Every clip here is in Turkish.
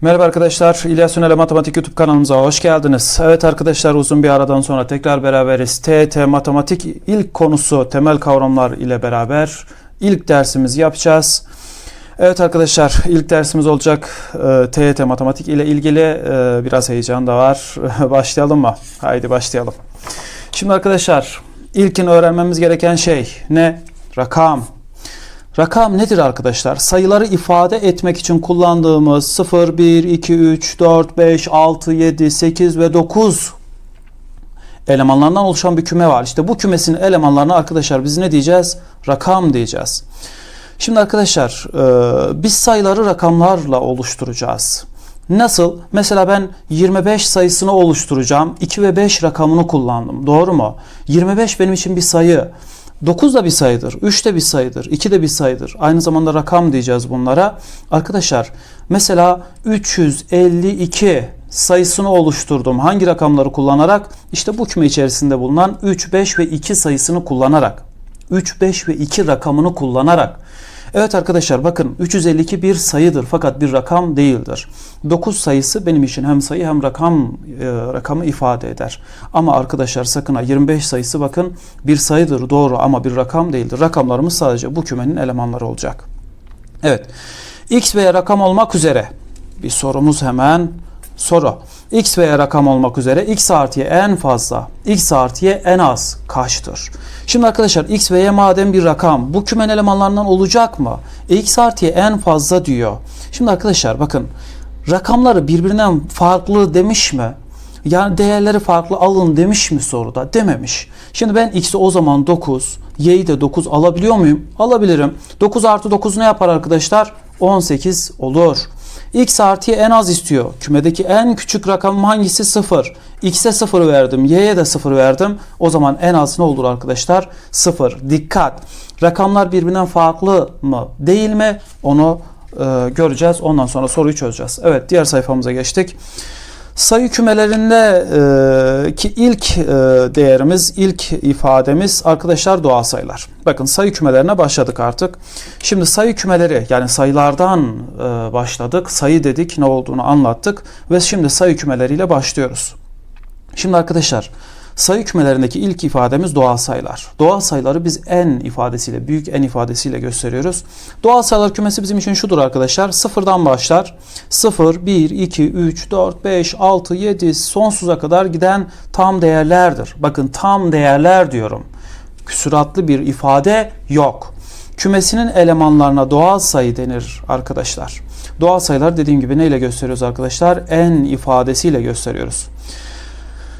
Merhaba arkadaşlar, İlyas Ünel Matematik YouTube kanalımıza hoş geldiniz. Evet arkadaşlar uzun bir aradan sonra tekrar beraberiz. TET Matematik ilk konusu temel kavramlar ile beraber ilk dersimizi yapacağız. Evet arkadaşlar ilk dersimiz olacak e, TET Matematik ile ilgili e, biraz heyecan da var. başlayalım mı? Haydi başlayalım. Şimdi arkadaşlar ilkin öğrenmemiz gereken şey ne? Rakam. Rakam nedir arkadaşlar? Sayıları ifade etmek için kullandığımız 0, 1, 2, 3, 4, 5, 6, 7, 8 ve 9 elemanlarından oluşan bir küme var. İşte bu kümesin elemanlarına arkadaşlar biz ne diyeceğiz? Rakam diyeceğiz. Şimdi arkadaşlar e, biz sayıları rakamlarla oluşturacağız. Nasıl? Mesela ben 25 sayısını oluşturacağım. 2 ve 5 rakamını kullandım. Doğru mu? 25 benim için bir sayı. 9 da bir sayıdır, 3 de bir sayıdır, 2 de bir sayıdır. Aynı zamanda rakam diyeceğiz bunlara. Arkadaşlar mesela 352 sayısını oluşturdum. Hangi rakamları kullanarak? İşte bu küme içerisinde bulunan 3, 5 ve 2 sayısını kullanarak. 3, 5 ve 2 rakamını kullanarak. Evet arkadaşlar bakın 352 bir sayıdır fakat bir rakam değildir. 9 sayısı benim için hem sayı hem rakam e, rakamı ifade eder. Ama arkadaşlar sakın ha 25 sayısı bakın bir sayıdır doğru ama bir rakam değildir. Rakamlarımız sadece bu kümenin elemanları olacak. Evet. X veya rakam olmak üzere bir sorumuz hemen soru. X veya rakam olmak üzere x artıya en fazla, x artıya en az kaçtır? Şimdi arkadaşlar x ve y madem bir rakam bu kümen elemanlarından olacak mı? X artıya en fazla diyor. Şimdi arkadaşlar bakın rakamları birbirinden farklı demiş mi? Yani değerleri farklı alın demiş mi soruda? Dememiş. Şimdi ben x'i o zaman 9, y'yi de 9 alabiliyor muyum? Alabilirim. 9 artı 9 ne yapar arkadaşlar? 18 olur. X artıya en az istiyor. Kümedeki en küçük rakamım hangisi? 0. X'e 0 verdim. Y'ye de 0 verdim. O zaman en az ne olur arkadaşlar? 0. Dikkat. Rakamlar birbirinden farklı mı? Değil mi? Onu e, göreceğiz. Ondan sonra soruyu çözeceğiz. Evet diğer sayfamıza geçtik. Sayı kümelerinde e, ki ilk e, değerimiz, ilk ifademiz arkadaşlar doğal sayılar. Bakın sayı kümelerine başladık artık. Şimdi sayı kümeleri yani sayılardan e, başladık. Sayı dedik ne olduğunu anlattık ve şimdi sayı kümeleriyle başlıyoruz. Şimdi arkadaşlar sayı kümelerindeki ilk ifademiz doğal sayılar. Doğal sayıları biz en ifadesiyle, büyük en ifadesiyle gösteriyoruz. Doğal sayılar kümesi bizim için şudur arkadaşlar. Sıfırdan başlar. 0, 1, 2, 3, 4, 5, 6, 7 sonsuza kadar giden tam değerlerdir. Bakın tam değerler diyorum. Küsuratlı bir ifade yok. Kümesinin elemanlarına doğal sayı denir arkadaşlar. Doğal sayılar dediğim gibi neyle gösteriyoruz arkadaşlar? En ifadesiyle gösteriyoruz.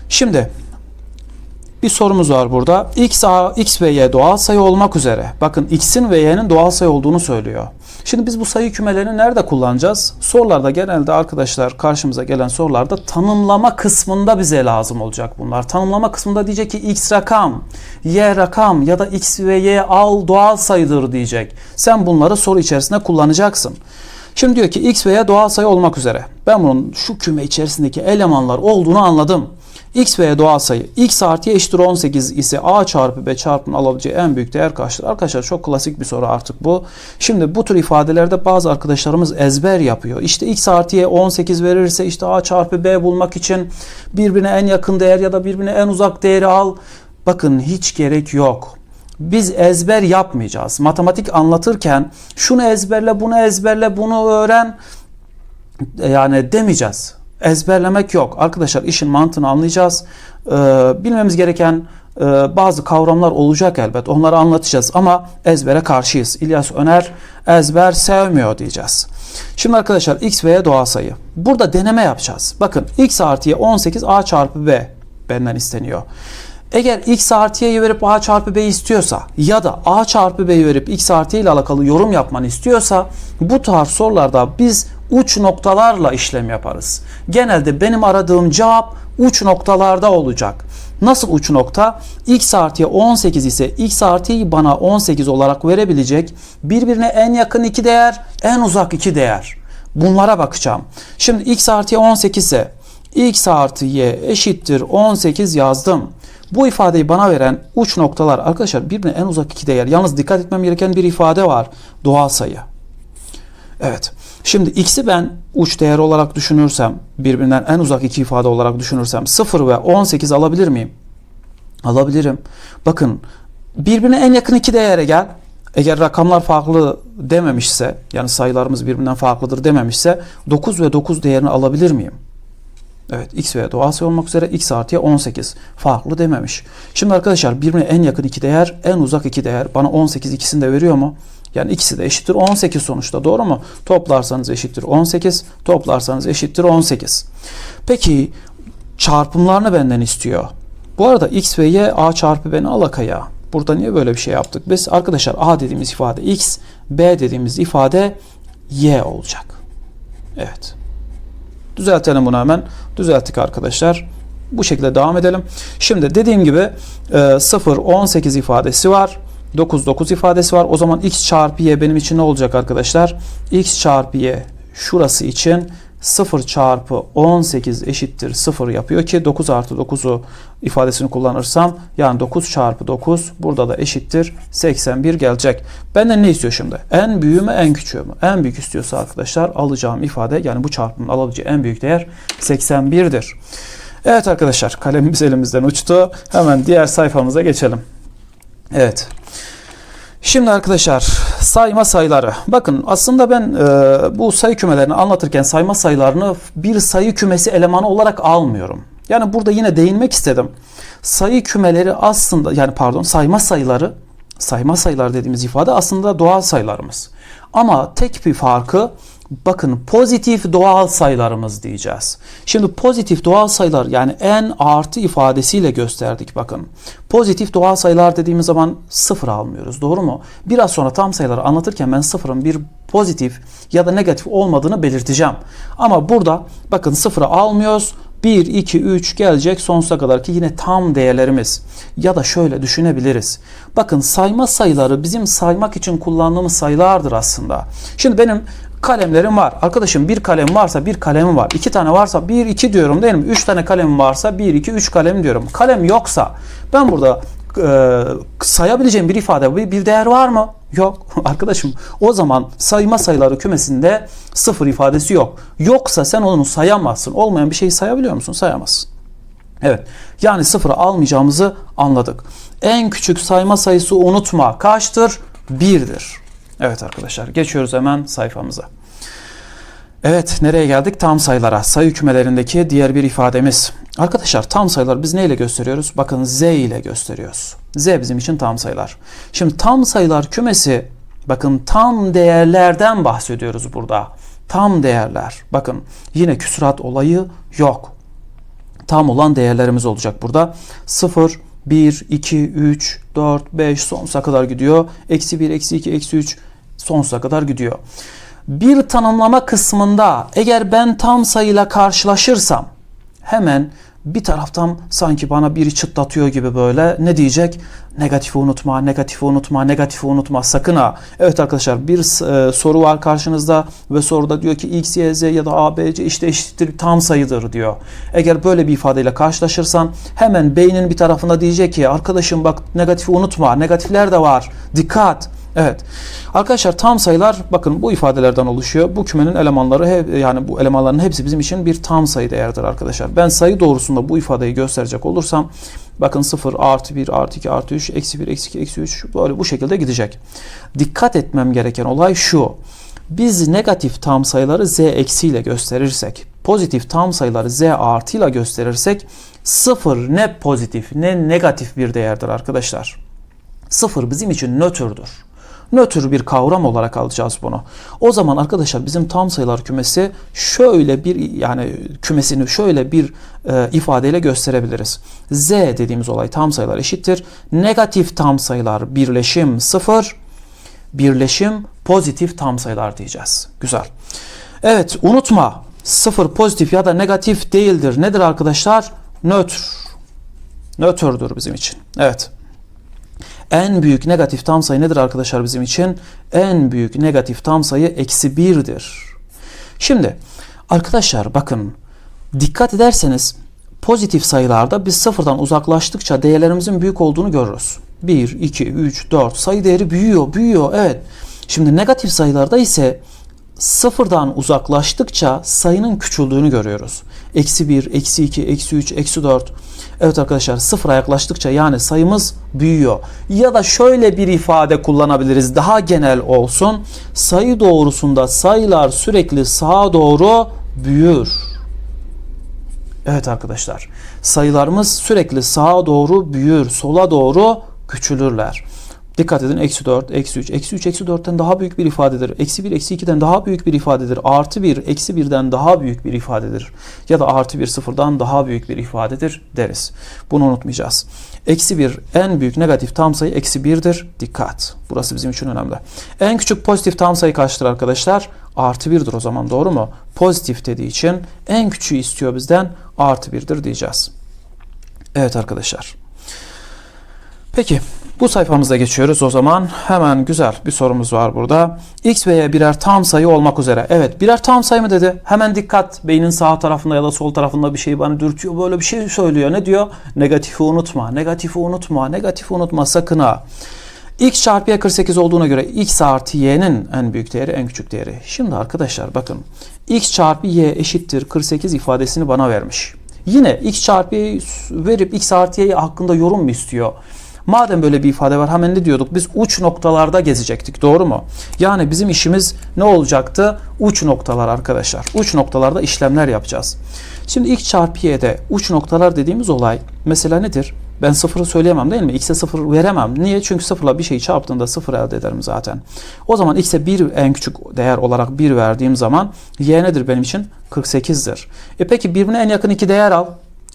Şimdi bir sorumuz var burada. X, A, X ve Y doğal sayı olmak üzere. Bakın X'in ve Y'nin doğal sayı olduğunu söylüyor. Şimdi biz bu sayı kümelerini nerede kullanacağız? Sorularda genelde arkadaşlar karşımıza gelen sorularda tanımlama kısmında bize lazım olacak bunlar. Tanımlama kısmında diyecek ki X rakam, Y rakam ya da X ve Y al doğal sayıdır diyecek. Sen bunları soru içerisinde kullanacaksın. Şimdi diyor ki X ve Y doğal sayı olmak üzere. Ben bunun şu küme içerisindeki elemanlar olduğunu anladım. X ve doğal sayı x artı y eşittir 18 ise a çarpı b çarpının alabileceği en büyük değer kaçtır? Arkadaşlar çok klasik bir soru artık bu. Şimdi bu tür ifadelerde bazı arkadaşlarımız ezber yapıyor. İşte x artı y 18 verirse işte a çarpı b bulmak için birbirine en yakın değer ya da birbirine en uzak değeri al. Bakın hiç gerek yok. Biz ezber yapmayacağız. Matematik anlatırken şunu ezberle, bunu ezberle, bunu öğren yani demeyeceğiz ezberlemek yok. Arkadaşlar işin mantığını anlayacağız. Ee, bilmemiz gereken e, bazı kavramlar olacak elbet. Onları anlatacağız ama ezbere karşıyız. İlyas Öner ezber sevmiyor diyeceğiz. Şimdi arkadaşlar x ve y doğal sayı. Burada deneme yapacağız. Bakın x artı y 18 a çarpı b benden isteniyor. Eğer x artı y'yi verip a çarpı b istiyorsa ya da a çarpı b'yi verip x artı y ile alakalı yorum yapmanı istiyorsa bu tarz sorularda biz uç noktalarla işlem yaparız. Genelde benim aradığım cevap uç noktalarda olacak. Nasıl uç nokta? x artıya 18 ise x artıyı bana 18 olarak verebilecek birbirine en yakın iki değer, en uzak iki değer. Bunlara bakacağım. Şimdi x artıya 18 ise x artı y eşittir 18 yazdım. Bu ifadeyi bana veren uç noktalar arkadaşlar birbirine en uzak iki değer. Yalnız dikkat etmem gereken bir ifade var. Doğal sayı. Evet. Şimdi x'i ben uç değer olarak düşünürsem, birbirinden en uzak iki ifade olarak düşünürsem 0 ve 18 alabilir miyim? Alabilirim. Bakın birbirine en yakın iki değere gel. Eğer rakamlar farklı dememişse, yani sayılarımız birbirinden farklıdır dememişse 9 ve 9 değerini alabilir miyim? Evet x ve doğal sayı olmak üzere x artıya 18 farklı dememiş. Şimdi arkadaşlar birbirine en yakın iki değer en uzak iki değer bana 18 ikisini de veriyor mu? Yani ikisi de eşittir 18 sonuçta doğru mu? Toplarsanız eşittir 18 toplarsanız eşittir 18. Peki çarpımlarını benden istiyor. Bu arada x ve y a çarpı beni alakaya. Burada niye böyle bir şey yaptık? Biz arkadaşlar a dediğimiz ifade x, b dediğimiz ifade y olacak. Evet. Düzeltelim bunu hemen. Düzelttik arkadaşlar. Bu şekilde devam edelim. Şimdi dediğim gibi 0, 18 ifadesi var. 9, 9 ifadesi var. O zaman x çarpı y benim için ne olacak arkadaşlar? x çarpı y şurası için 0 çarpı 18 eşittir 0 yapıyor ki 9 artı 9'u ifadesini kullanırsam yani 9 çarpı 9 burada da eşittir 81 gelecek. Benden ne istiyor şimdi? En büyüğü mü en küçüğü mü? En büyük istiyorsa arkadaşlar alacağım ifade yani bu çarpımın alabileceği en büyük değer 81'dir. Evet arkadaşlar kalemimiz elimizden uçtu. Hemen diğer sayfamıza geçelim. Evet. Şimdi arkadaşlar sayma sayıları. Bakın aslında ben e, bu sayı kümelerini anlatırken sayma sayılarını bir sayı kümesi elemanı olarak almıyorum. Yani burada yine değinmek istedim. Sayı kümeleri aslında yani pardon sayma sayıları sayma sayılar dediğimiz ifade aslında doğal sayılarımız. Ama tek bir farkı bakın pozitif doğal sayılarımız diyeceğiz. Şimdi pozitif doğal sayılar yani en artı ifadesiyle gösterdik bakın. Pozitif doğal sayılar dediğimiz zaman sıfır almıyoruz doğru mu? Biraz sonra tam sayıları anlatırken ben sıfırın bir pozitif ya da negatif olmadığını belirteceğim. Ama burada bakın sıfırı almıyoruz. 1, 2, 3 gelecek sonsuza kadar ki yine tam değerlerimiz. Ya da şöyle düşünebiliriz. Bakın sayma sayıları bizim saymak için kullandığımız sayılardır aslında. Şimdi benim kalemlerim var. Arkadaşım bir kalem varsa bir kalemim var. İki tane varsa bir iki diyorum değil mi? Üç tane kalemim varsa bir iki üç kalem diyorum. Kalem yoksa ben burada e, sayabileceğim bir ifade, bir, bir değer var mı? Yok. Arkadaşım o zaman sayma sayıları kümesinde sıfır ifadesi yok. Yoksa sen onu sayamazsın. Olmayan bir şeyi sayabiliyor musun? Sayamazsın. Evet. Yani sıfırı almayacağımızı anladık. En küçük sayma sayısı unutma. Kaçtır? Birdir. Evet arkadaşlar geçiyoruz hemen sayfamıza. Evet nereye geldik? Tam sayılara. Sayı kümelerindeki diğer bir ifademiz. Arkadaşlar tam sayılar biz neyle gösteriyoruz? Bakın z ile gösteriyoruz. Z bizim için tam sayılar. Şimdi tam sayılar kümesi bakın tam değerlerden bahsediyoruz burada. Tam değerler. Bakın yine küsurat olayı yok. Tam olan değerlerimiz olacak burada. 0, 1, 2, 3, 4, 5 sonsuza kadar gidiyor. Eksi 1, eksi 2, eksi 3 sonsuza kadar gidiyor. Bir tanımlama kısmında eğer ben tam sayıyla karşılaşırsam hemen bir taraftan sanki bana biri çıtlatıyor gibi böyle ne diyecek? Negatifi unutma, negatifi unutma, negatifi unutma sakın ha. Evet arkadaşlar bir e, soru var karşınızda ve soruda diyor ki x, y, z ya da a, b, c işte eşittir tam sayıdır diyor. Eğer böyle bir ifadeyle karşılaşırsan hemen beynin bir tarafında diyecek ki arkadaşım bak negatifi unutma, negatifler de var, dikkat. Evet. Arkadaşlar tam sayılar bakın bu ifadelerden oluşuyor. Bu kümenin elemanları hep, yani bu elemanların hepsi bizim için bir tam sayı değerdir arkadaşlar. Ben sayı doğrusunda bu ifadeyi gösterecek olursam bakın 0 artı 1 artı 2 artı 3 eksi 1 eksi 2 eksi 3 böyle bu şekilde gidecek. Dikkat etmem gereken olay şu. Biz negatif tam sayıları z eksiyle gösterirsek, pozitif tam sayıları z artıyla gösterirsek sıfır ne pozitif ne negatif bir değerdir arkadaşlar. Sıfır bizim için nötrdür nötr bir kavram olarak alacağız bunu. O zaman arkadaşlar bizim tam sayılar kümesi şöyle bir yani kümesini şöyle bir e, ifadeyle gösterebiliriz. Z dediğimiz olay tam sayılar eşittir. Negatif tam sayılar birleşim 0 birleşim pozitif tam sayılar diyeceğiz. Güzel. Evet unutma 0 pozitif ya da negatif değildir. Nedir arkadaşlar? Nötr. Nötrdür bizim için. Evet. En büyük negatif tam sayı nedir arkadaşlar bizim için? En büyük negatif tam sayı eksi 1'dir. Şimdi arkadaşlar bakın dikkat ederseniz pozitif sayılarda biz sıfırdan uzaklaştıkça değerlerimizin büyük olduğunu görürüz. 1, 2, 3, 4 sayı değeri büyüyor, büyüyor. Evet. Şimdi negatif sayılarda ise sıfırdan uzaklaştıkça sayının küçüldüğünü görüyoruz. Eksi 1, eksi 2, eksi 3, eksi 4. Evet arkadaşlar sıfıra yaklaştıkça yani sayımız büyüyor. Ya da şöyle bir ifade kullanabiliriz daha genel olsun. Sayı doğrusunda sayılar sürekli sağa doğru büyür. Evet arkadaşlar sayılarımız sürekli sağa doğru büyür, sola doğru küçülürler. Dikkat edin eksi 4, eksi 3, eksi 3, eksi 4'ten daha büyük bir ifadedir. Eksi 1, eksi 2'den daha büyük bir ifadedir. Artı 1, eksi 1'den daha büyük bir ifadedir. Ya da artı 1, sıfırdan daha büyük bir ifadedir deriz. Bunu unutmayacağız. Eksi 1 en büyük negatif tam sayı eksi 1'dir. Dikkat. Burası bizim için önemli. En küçük pozitif tam sayı kaçtır arkadaşlar? Artı 1'dir o zaman doğru mu? Pozitif dediği için en küçüğü istiyor bizden artı 1'dir diyeceğiz. Evet arkadaşlar. Peki bu sayfamıza geçiyoruz o zaman. Hemen güzel bir sorumuz var burada. X ve Y birer tam sayı olmak üzere. Evet birer tam sayı mı dedi? Hemen dikkat. Beynin sağ tarafında ya da sol tarafında bir şey bana dürtüyor. Böyle bir şey söylüyor. Ne diyor? Negatifi unutma. Negatifi unutma. Negatifi unutma sakın ha. X çarpı Y 48 olduğuna göre X artı Y'nin en büyük değeri en küçük değeri. Şimdi arkadaşlar bakın. X çarpı Y eşittir 48 ifadesini bana vermiş. Yine X çarpı verip X artı Y hakkında yorum mu istiyor? Madem böyle bir ifade var hemen ne diyorduk? Biz uç noktalarda gezecektik doğru mu? Yani bizim işimiz ne olacaktı? Uç noktalar arkadaşlar. Uç noktalarda işlemler yapacağız. Şimdi x çarpı y'de uç noktalar dediğimiz olay mesela nedir? Ben sıfırı söyleyemem değil mi? X'e sıfır veremem. Niye? Çünkü sıfırla bir şeyi çarptığında sıfır elde ederim zaten. O zaman x'e bir en küçük değer olarak 1 verdiğim zaman y nedir benim için? 48'dir. E peki birbirine en yakın iki değer al.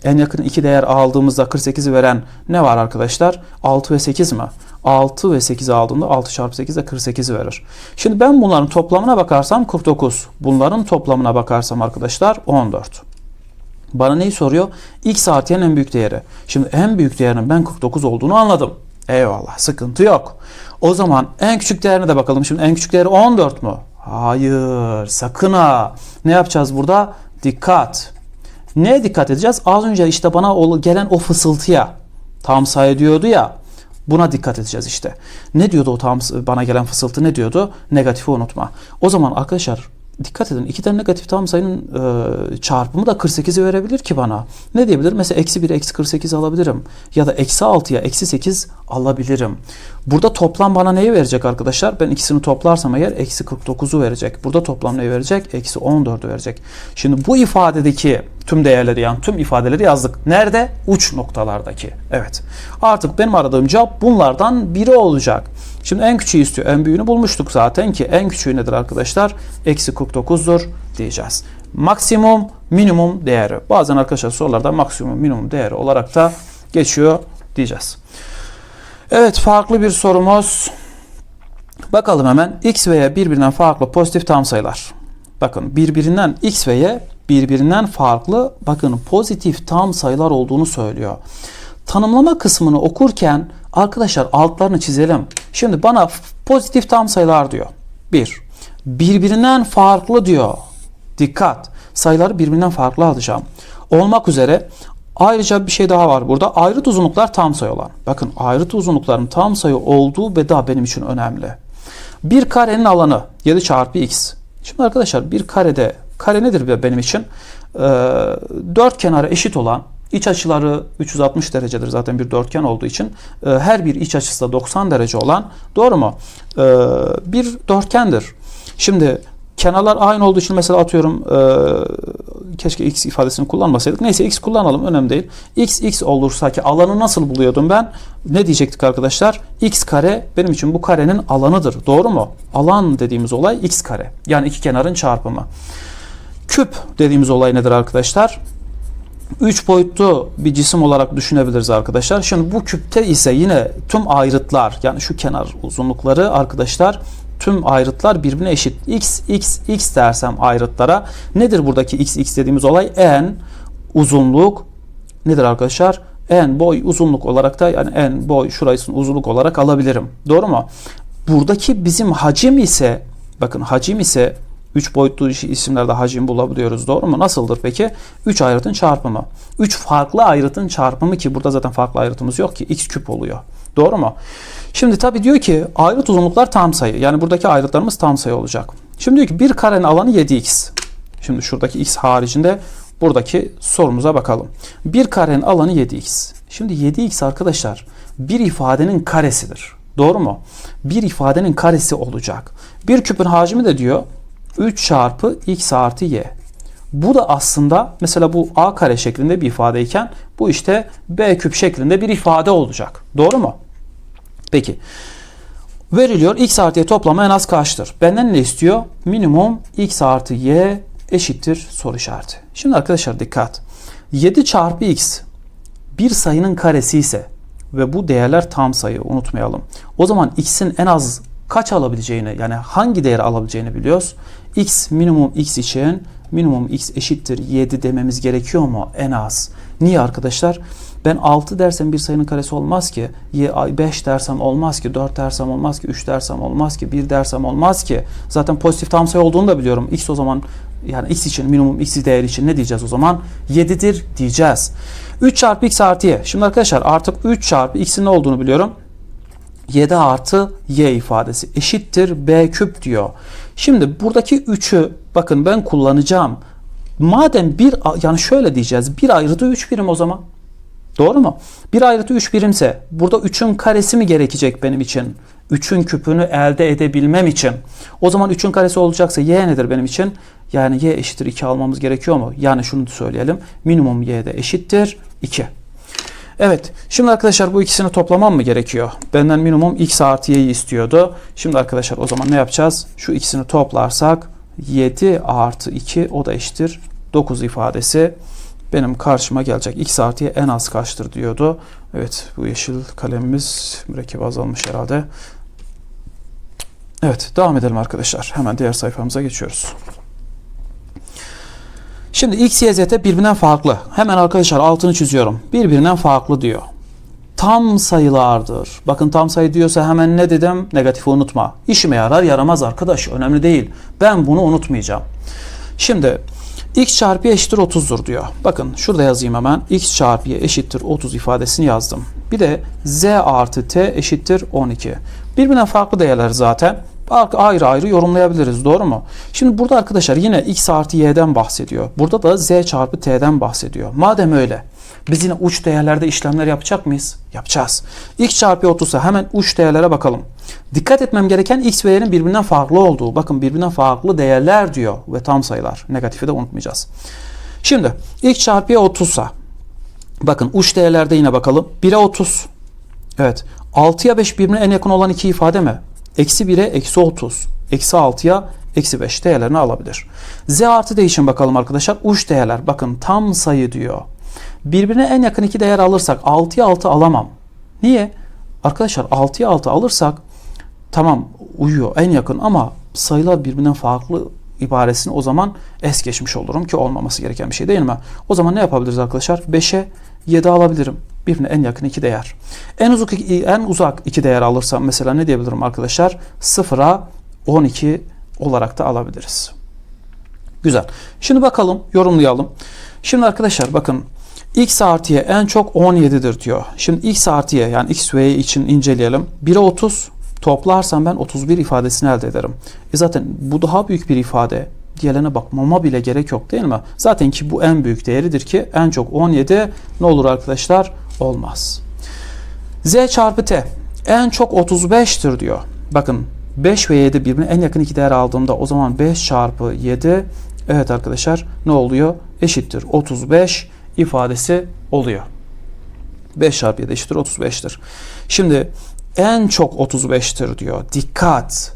En yakın iki değer aldığımızda 48'i veren ne var arkadaşlar? 6 ve 8 mi? 6 ve 8'i aldığımda 6 çarpı 8 de 48'i verir. Şimdi ben bunların toplamına bakarsam 49. Bunların toplamına bakarsam arkadaşlar 14. Bana neyi soruyor? X artı en büyük değeri. Şimdi en büyük değerinin ben 49 olduğunu anladım. Eyvallah sıkıntı yok. O zaman en küçük değerine de bakalım. Şimdi en küçük değeri 14 mu? Hayır sakın ha. Ne yapacağız burada? Dikkat. Neye dikkat edeceğiz? Az önce işte bana gelen o fısıltıya tam sayı diyordu ya. Buna dikkat edeceğiz işte. Ne diyordu o tam bana gelen fısıltı ne diyordu? Negatifi unutma. O zaman arkadaşlar dikkat edin. iki tane negatif tam sayının e, çarpımı da 48'i verebilir ki bana. Ne diyebilir? Mesela eksi 1 eksi 48 alabilirim. Ya da eksi 6'ya eksi 8 alabilirim. Burada toplam bana neyi verecek arkadaşlar? Ben ikisini toplarsam eğer eksi 49'u verecek. Burada toplam neyi verecek? Eksi 14'ü verecek. Şimdi bu ifadedeki tüm değerleri yani tüm ifadeleri yazdık. Nerede? Uç noktalardaki. Evet. Artık benim aradığım cevap bunlardan biri olacak. Şimdi en küçüğü istiyor. En büyüğünü bulmuştuk zaten ki en küçüğü nedir arkadaşlar? Eksi 49'dur diyeceğiz. Maksimum, minimum değeri. Bazen arkadaşlar sorularda maksimum, minimum değeri olarak da geçiyor diyeceğiz. Evet farklı bir sorumuz. Bakalım hemen x ve y birbirinden farklı pozitif tam sayılar. Bakın birbirinden x ve y birbirinden farklı bakın pozitif tam sayılar olduğunu söylüyor. Tanımlama kısmını okurken arkadaşlar altlarını çizelim. Şimdi bana pozitif tam sayılar diyor. 1. Birbirinden farklı diyor. Dikkat. Sayıları birbirinden farklı alacağım. Olmak üzere Ayrıca bir şey daha var burada. Ayrıt uzunluklar tam sayı olan. Bakın ayrıt uzunlukların tam sayı olduğu beda benim için önemli. Bir karenin alanı 7 çarpı x. Şimdi arkadaşlar bir karede kare nedir benim için? Ee, dört kenara eşit olan iç açıları 360 derecedir zaten bir dörtgen olduğu için. Ee, her bir iç açısı da 90 derece olan doğru mu? Ee, bir dörtgendir. Şimdi kenarlar aynı olduğu için mesela atıyorum e, keşke x ifadesini kullanmasaydık. Neyse x kullanalım önemli değil. x x olursa ki alanı nasıl buluyordum ben? Ne diyecektik arkadaşlar? x kare benim için bu karenin alanıdır. Doğru mu? Alan dediğimiz olay x kare. Yani iki kenarın çarpımı. Küp dediğimiz olay nedir arkadaşlar? 3 boyutlu bir cisim olarak düşünebiliriz arkadaşlar. Şimdi bu küpte ise yine tüm ayrıtlar yani şu kenar uzunlukları arkadaşlar tüm ayrıtlar birbirine eşit. X, X, X dersem ayrıtlara nedir buradaki X, X dediğimiz olay? En uzunluk nedir arkadaşlar? En boy uzunluk olarak da yani en boy şurasının uzunluk olarak alabilirim. Doğru mu? Buradaki bizim hacim ise bakın hacim ise 3 boyutlu isimlerde hacim bulabiliyoruz. Doğru mu? Nasıldır peki? 3 ayrıtın çarpımı. 3 farklı ayrıtın çarpımı ki burada zaten farklı ayrıtımız yok ki x küp oluyor. Doğru mu? Şimdi tabi diyor ki ayrıt uzunluklar tam sayı. Yani buradaki ayrıtlarımız tam sayı olacak. Şimdi diyor ki bir karenin alanı 7x. Şimdi şuradaki x haricinde buradaki sorumuza bakalım. Bir karenin alanı 7x. Şimdi 7x arkadaşlar bir ifadenin karesidir. Doğru mu? Bir ifadenin karesi olacak. Bir küpün hacmi de diyor 3 çarpı x artı y. Bu da aslında mesela bu a kare şeklinde bir ifadeyken bu işte b küp şeklinde bir ifade olacak. Doğru mu? Peki. Veriliyor x artı y toplamı en az kaçtır? Benden ne istiyor? Minimum x artı y eşittir soru işareti. Şimdi arkadaşlar dikkat. 7 çarpı x bir sayının karesi ise ve bu değerler tam sayı unutmayalım. O zaman x'in en az kaç alabileceğini yani hangi değeri alabileceğini biliyoruz. X minimum x için minimum x eşittir 7 dememiz gerekiyor mu en az? Niye arkadaşlar? Ben 6 dersem bir sayının karesi olmaz ki. 5 dersem olmaz ki. 4 dersem olmaz ki. 3 dersem olmaz ki. 1 dersem olmaz ki. Zaten pozitif tam sayı olduğunu da biliyorum. X o zaman yani x için minimum x değeri için ne diyeceğiz o zaman? 7'dir diyeceğiz. 3 çarpı x artı y. Şimdi arkadaşlar artık 3 çarpı x'in ne olduğunu biliyorum. 7 artı y ifadesi eşittir b küp diyor. Şimdi buradaki 3'ü bakın ben kullanacağım. Madem bir yani şöyle diyeceğiz. Bir ayrıtı 3 birim o zaman. Doğru mu? Bir ayrıtı 3 birimse burada 3'ün karesi mi gerekecek benim için? 3'ün küpünü elde edebilmem için. O zaman 3'ün karesi olacaksa y nedir benim için? Yani y eşittir 2 almamız gerekiyor mu? Yani şunu söyleyelim. Minimum y de eşittir 2. Evet. Şimdi arkadaşlar bu ikisini toplamam mı gerekiyor? Benden minimum x artı y'yi istiyordu. Şimdi arkadaşlar o zaman ne yapacağız? Şu ikisini toplarsak 7 artı 2 o da eşittir 9 ifadesi benim karşıma gelecek. X artı y en az kaçtır diyordu. Evet bu yeşil kalemimiz mürekkebi azalmış herhalde. Evet devam edelim arkadaşlar. Hemen diğer sayfamıza geçiyoruz. Şimdi x, y, z birbirinden farklı. Hemen arkadaşlar altını çiziyorum. Birbirinden farklı diyor. Tam sayılardır. Bakın tam sayı diyorsa hemen ne dedim? Negatifi unutma. İşime yarar yaramaz arkadaş. Önemli değil. Ben bunu unutmayacağım. Şimdi x çarpı eşittir 30'dur diyor. Bakın şurada yazayım hemen. x çarpı eşittir 30 ifadesini yazdım. Bir de z artı t eşittir 12. Birbirinden farklı değerler zaten ayrı ayrı yorumlayabiliriz. Doğru mu? Şimdi burada arkadaşlar yine x artı y'den bahsediyor. Burada da z çarpı t'den bahsediyor. Madem öyle biz yine uç değerlerde işlemler yapacak mıyız? Yapacağız. x çarpı 30 ise hemen uç değerlere bakalım. Dikkat etmem gereken x ve y'nin birbirinden farklı olduğu. Bakın birbirinden farklı değerler diyor ve tam sayılar. Negatifi de unutmayacağız. Şimdi x çarpı y 30 ise bakın uç değerlerde yine bakalım. 1'e 30. Evet. 6'ya 5 birbirine en yakın olan iki ifade mi? Eksi 1'e eksi 30. Eksi 6'ya eksi 5 değerlerini alabilir. Z artı değişim bakalım arkadaşlar. Uç değerler. Bakın tam sayı diyor. Birbirine en yakın iki değer alırsak 6'ya 6 alamam. Niye? Arkadaşlar 6'ya 6 alırsak tamam uyuyor en yakın ama sayılar birbirinden farklı ibaresini o zaman es geçmiş olurum ki olmaması gereken bir şey değil mi? O zaman ne yapabiliriz arkadaşlar? 5'e 7 alabilirim. Birbirine en yakın iki değer. En uzak en uzak iki değer alırsam mesela ne diyebilirim arkadaşlar? 0'a 12 olarak da alabiliriz. Güzel. Şimdi bakalım, yorumlayalım. Şimdi arkadaşlar bakın x artı y en çok 17'dir diyor. Şimdi x artı y yani x ve y için inceleyelim. 1'e 30 toplarsam ben 31 ifadesini elde ederim. E zaten bu daha büyük bir ifade. Diğerlerine bakmama bile gerek yok değil mi? Zaten ki bu en büyük değeridir ki en çok 17 ne olur arkadaşlar? Olmaz. Z çarpı T en çok 35'tir diyor. Bakın 5 ve 7 birbirine en yakın iki değer aldığımda o zaman 5 çarpı 7 evet arkadaşlar ne oluyor? Eşittir 35 ifadesi oluyor. 5 çarpı 7 eşittir 35'tir. Şimdi en çok 35'tir diyor. Dikkat.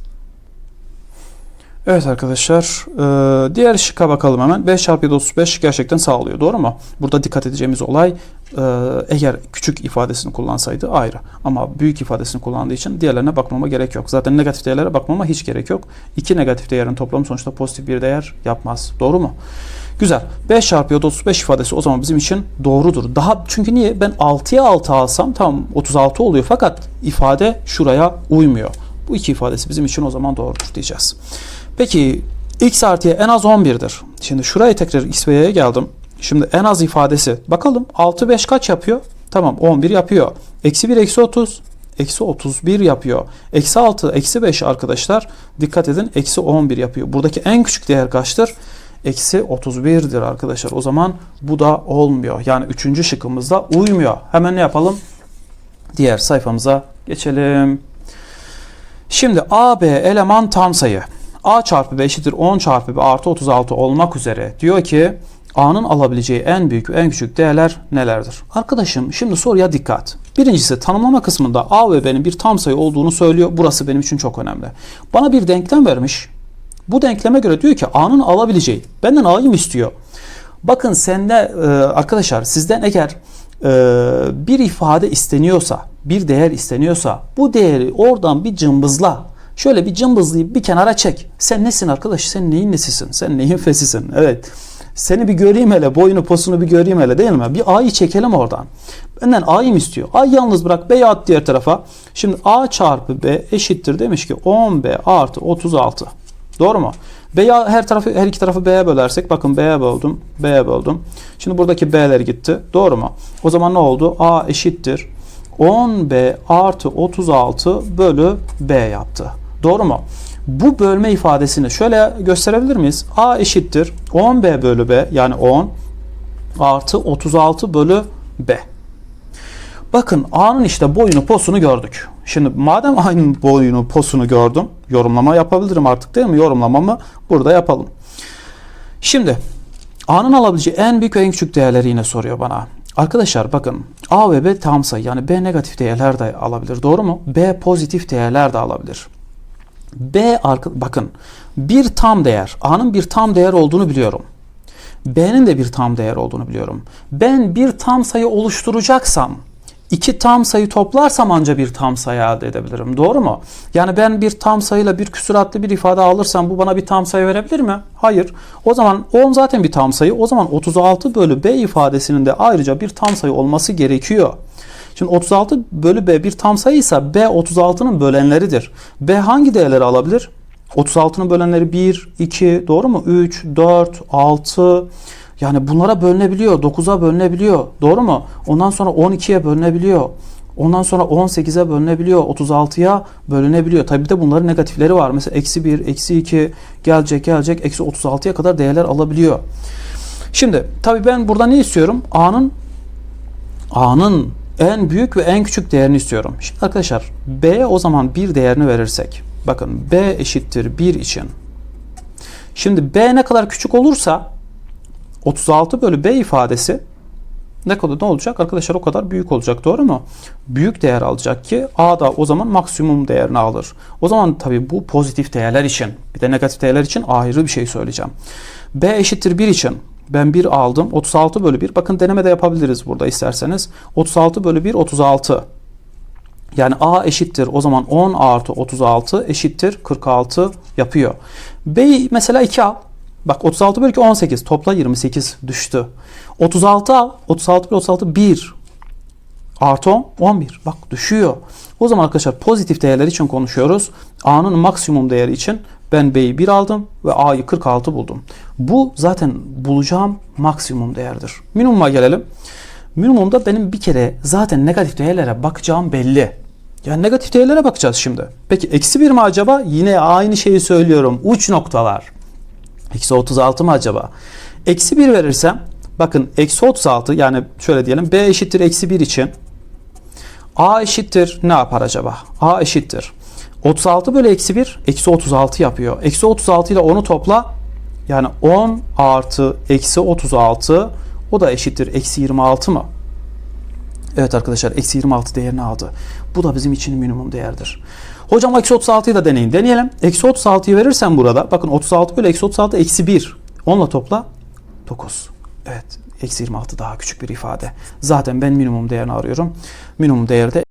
Evet arkadaşlar e, diğer şıkka bakalım hemen. 5 çarpı 7 35 gerçekten sağlıyor. Doğru mu? Burada dikkat edeceğimiz olay eğer küçük ifadesini kullansaydı ayrı. Ama büyük ifadesini kullandığı için diğerlerine bakmama gerek yok. Zaten negatif değerlere bakmama hiç gerek yok. İki negatif değerin toplamı sonuçta pozitif bir değer yapmaz. Doğru mu? Güzel. 5 çarpı 7 35 ifadesi o zaman bizim için doğrudur. Daha çünkü niye? Ben 6'ya 6 alsam tam 36 oluyor fakat ifade şuraya uymuyor. Bu iki ifadesi bizim için o zaman doğrudur diyeceğiz. Peki x artı y en az 11'dir. Şimdi şuraya tekrar x ve y'ye geldim. Şimdi en az ifadesi. Bakalım 6 5 kaç yapıyor? Tamam 11 yapıyor. Eksi 1 eksi 30. eksi 31 yapıyor. Eksi 6, eksi 5 arkadaşlar dikkat edin eksi 11 yapıyor. Buradaki en küçük değer kaçtır? Eksi 31'dir arkadaşlar. O zaman bu da olmuyor. Yani üçüncü şıkkımızda uymuyor. Hemen ne yapalım? Diğer sayfamıza geçelim. Şimdi AB eleman tam sayı. A çarpı B eşittir 10 çarpı B artı 36 olmak üzere diyor ki A'nın alabileceği en büyük ve en küçük değerler nelerdir? Arkadaşım şimdi soruya dikkat. Birincisi tanımlama kısmında A ve B'nin bir tam sayı olduğunu söylüyor. Burası benim için çok önemli. Bana bir denklem vermiş. Bu denkleme göre diyor ki A'nın alabileceği. Benden A'yı mı istiyor? Bakın sende e, arkadaşlar sizden eğer e, bir ifade isteniyorsa, bir değer isteniyorsa bu değeri oradan bir cımbızla. Şöyle bir cımbızlayıp bir kenara çek. Sen nesin arkadaş? Sen neyin nesisin? Sen neyin fesisin? Evet. Seni bir göreyim hele, boyunu posunu bir göreyim hele değil mi? Bir A'yı çekelim oradan. Benden A'yı istiyor? A'yı yalnız bırak, B'yi at diğer tarafa. Şimdi A çarpı B eşittir demiş ki 10B artı 36. Doğru mu? B'yi her tarafı her iki tarafı B'ye bölersek bakın B'ye böldüm, B'ye böldüm. Şimdi buradaki B'ler gitti. Doğru mu? O zaman ne oldu? A eşittir 10B artı 36 bölü B yaptı. Doğru mu? Bu bölme ifadesini şöyle gösterebilir miyiz? A eşittir 10B bölü B yani 10 artı 36 bölü B. Bakın A'nın işte boyunu posunu gördük. Şimdi madem A'nın boyunu posunu gördüm yorumlama yapabilirim artık değil mi? Yorumlamamı burada yapalım. Şimdi A'nın alabileceği en büyük ve en küçük değerleri yine soruyor bana. Arkadaşlar bakın A ve B tam sayı yani B negatif değerler de alabilir doğru mu? B pozitif değerler de alabilir. B arka, bakın bir tam değer A'nın bir tam değer olduğunu biliyorum. B'nin de bir tam değer olduğunu biliyorum. Ben bir tam sayı oluşturacaksam iki tam sayı toplarsam anca bir tam sayı elde edebilirim. Doğru mu? Yani ben bir tam sayıyla bir küsuratlı bir ifade alırsam bu bana bir tam sayı verebilir mi? Hayır. O zaman 10 zaten bir tam sayı. O zaman 36 bölü B ifadesinin de ayrıca bir tam sayı olması gerekiyor. Şimdi 36 bölü B bir tam sayıysa B 36'nın bölenleridir. B hangi değerleri alabilir? 36'nın bölenleri 1, 2, doğru mu? 3, 4, 6, yani bunlara bölünebiliyor. 9'a bölünebiliyor. Doğru mu? Ondan sonra 12'ye bölünebiliyor. Ondan sonra 18'e bölünebiliyor. 36'ya bölünebiliyor. Tabi de bunların negatifleri var. Mesela eksi 1, eksi 2 gelecek gelecek. Eksi 36'ya kadar değerler alabiliyor. Şimdi tabi ben burada ne istiyorum? A'nın A'nın en büyük ve en küçük değerini istiyorum. Şimdi arkadaşlar B'ye o zaman bir değerini verirsek. Bakın B eşittir 1 için. Şimdi B ne kadar küçük olursa 36 bölü B ifadesi ne kadar ne olacak? Arkadaşlar o kadar büyük olacak doğru mu? Büyük değer alacak ki A da o zaman maksimum değerini alır. O zaman tabii bu pozitif değerler için bir de negatif değerler için ayrı bir şey söyleyeceğim. B eşittir 1 için ben 1 aldım. 36 bölü 1. Bakın deneme de yapabiliriz burada isterseniz. 36 bölü 1 36. Yani A eşittir o zaman 10 artı 36 eşittir 46 yapıyor. B mesela 2 al. Bak 36 bölü 2 18. Topla 28 düştü. 36 al. 36 bölü 36 1. Artı 10 11. Bak düşüyor. O zaman arkadaşlar pozitif değerler için konuşuyoruz. A'nın maksimum değeri için ben B'yi 1 aldım ve A'yı 46 buldum. Bu zaten bulacağım maksimum değerdir. Minimuma gelelim. Minimumda benim bir kere zaten negatif değerlere bakacağım belli. Yani negatif değerlere bakacağız şimdi. Peki eksi 1 mi acaba? Yine aynı şeyi söylüyorum. Uç noktalar. Eksi 36 mı acaba? Eksi 1 verirsem bakın eksi 36 yani şöyle diyelim B eşittir eksi 1 için A eşittir ne yapar acaba? A eşittir. 36 bölü eksi 1 eksi 36 yapıyor. Eksi 36 ile 10'u topla. Yani 10 artı eksi 36 o da eşittir eksi 26 mı? Evet arkadaşlar eksi 26 değerini aldı. Bu da bizim için minimum değerdir. Hocam eksi 36'yı da deneyin. Deneyelim. Eksi 36'yı verirsen burada bakın 36 bölü eksi 36 eksi 1. 10 ile topla 9. Evet eksi 26 daha küçük bir ifade. Zaten ben minimum değerini arıyorum. Minimum değeri de